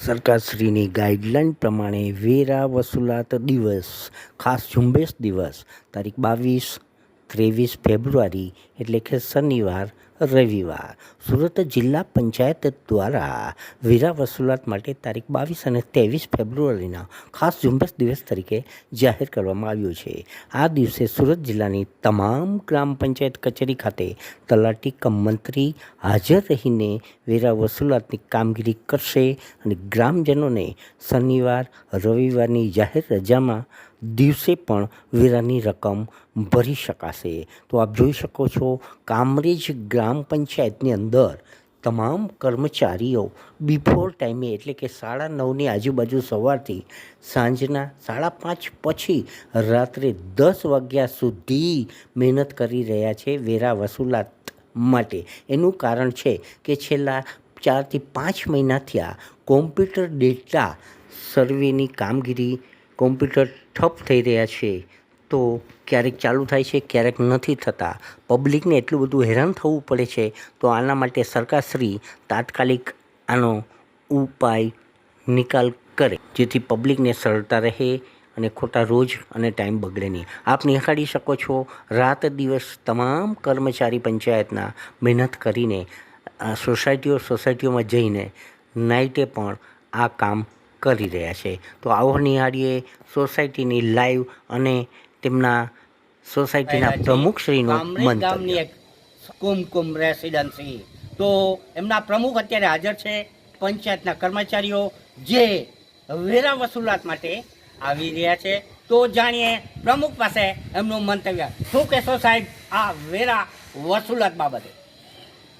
સરકારશ્રીની guideline પ્રમાણે વેરા વસૂલાત દિવસ ખાસ ઝુંબેશ દિવસ તારીખ બાવીસ ત્રેવીસ ફેબ્રુઆરી, એટલે કે શનિવાર, રવિવાર. સુરત જિલ્લા પંચાયત દ્વારા વેરા વસૂલાત માટે તારીખ બાવીસ અને ત્રેવીસ ફેબ્રુઆરીના ખાસ ઝુંબેશ દિવસ તરીકે જાહેર કરવામાં આવ્યો છે. આ દિવસે સુરત જિલ્લાની તમામ ગ્રામ પંચાયત કચેરી ખાતે તલાટી કમ મંત્રી હાજર રહીને વેરા વસૂલાતની કામગીરી કરશે અને ગ્રામજનોને શનિવાર, રવિવારની જાહેર રજામાં દિવસે પણ વેરાની રકમ ભરી શકાશે. તો આપ જોઈ શકો છો, કામરેજ ગ્રામ પંચાયતની અંદર તમામ કર્મચારીઓ બિફોર ટાઈમે એટલે કે સાડા નવની આજુબાજુ સવારથી સાંજના સાડા પાંચ પછી રાત્રે દસ વાગ્યા સુધી મહેનત કરી રહ્યા છે વેરા વસૂલાત માટે. એનું કારણ છે કે છેલ્લા ચારથી પાંચ મહિના થયા કોમ્પ્યુટર ડેટા સર્વેની કામગીરી કોમ્પ્યુટર ઠપ થઈ રહ્યા છે, તો ક્યારેક ચાલુ થાય છે, ક્યારેક નથી થતા. પબ્લિકને એટલું બધું હેરાન થવું પડે છે, તો આના માટે સરકારશ્રી તાત્કાલિક આનો ઉપાય નિકાલ કરે, જેથી પબ્લિકને સરળતા રહે અને ખોટા રોજ અને ટાઈમ બગડે નહીં. આપ નિહાળી શકો છો, રાત દિવસ તમામ કર્મચારી પંચાયતના મહેનત કરીને સોસાયટીઓ સોસાયટીઓમાં જઈને, નાઇટે પણ આ કામ કરી રહ્યા છે. તો આવો નિહાળીએ સોસાયટીની લાઈવ અને તેમના સોસાયટીના પ્રમુખશ્રીનો મંતવ્ય. કુમકુમ રેસિડન્સી. તો એમના પ્રમુખ અત્યારે હાજર છે પંચાયતના કર્મચારીઓ જે વેરા વસૂલાત માટે આવી રહ્યા છે. તો જાણીએ પ્રમુખ પાસે એમનું મંતવ્ય. શું કહેશો સાહેબ આ વેરા વસૂલાત બાબતે?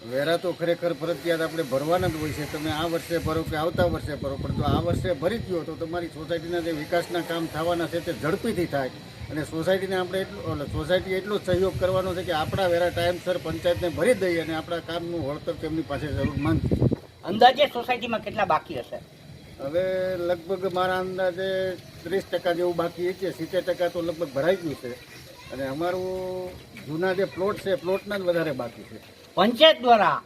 વેરા તો ખરેખર ફરજિયાત આપણે ભરવાના જ હોય છે. તમે આ વર્ષે ભરો કે આવતા વર્ષે ભરો પણ જો આ વર્ષે ભરી ગયો તો તમારી સોસાયટીના જે વિકાસના કામ થવાના છે તે ઝડપીથી થાય. અને સોસાયટીને આપણે એટલું સોસાયટી એટલો જ સહયોગ કરવાનો છે કે આપણા વેરા ટાઈમસર પંચાયતને ભરી દઈએ અને આપણા કામનું વળતર તેમની પાસે જરૂર માંગીએ અંદાજે સોસાયટીમાં કેટલા બાકી હશે? હવે લગભગ મારા અંદાજે ત્રીસ ટકા જેવું બાકી છે સિત્તેર ટકા તો લગભગ ભરાઈ ગયું છે. અને અમારું જૂના જે પ્લોટ છે પ્લોટના જ વધારે બાકી છે. પંચાયત દ્વારા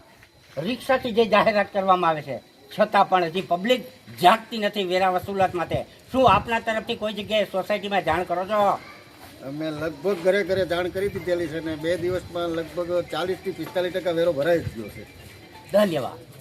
રિક્ષાથી જે જાહેરાત કરવામાં આવે છે છતાં પણ હજી પબ્લિક જાગતી નથી વેરા વસૂલાત માટે. શું આપના તરફથી કોઈ જગ્યાએ સોસાયટીમાં જાણ કરો છો? અમે લગભગ ઘરે ઘરે જાણ કરી દીધેલી છે અને બે દિવસમાં લગભગ ચાલીસથી પિસ્તાલીસ ટકા વેરો ભરાઈ જ ગયો છે. ધન્યવાદ.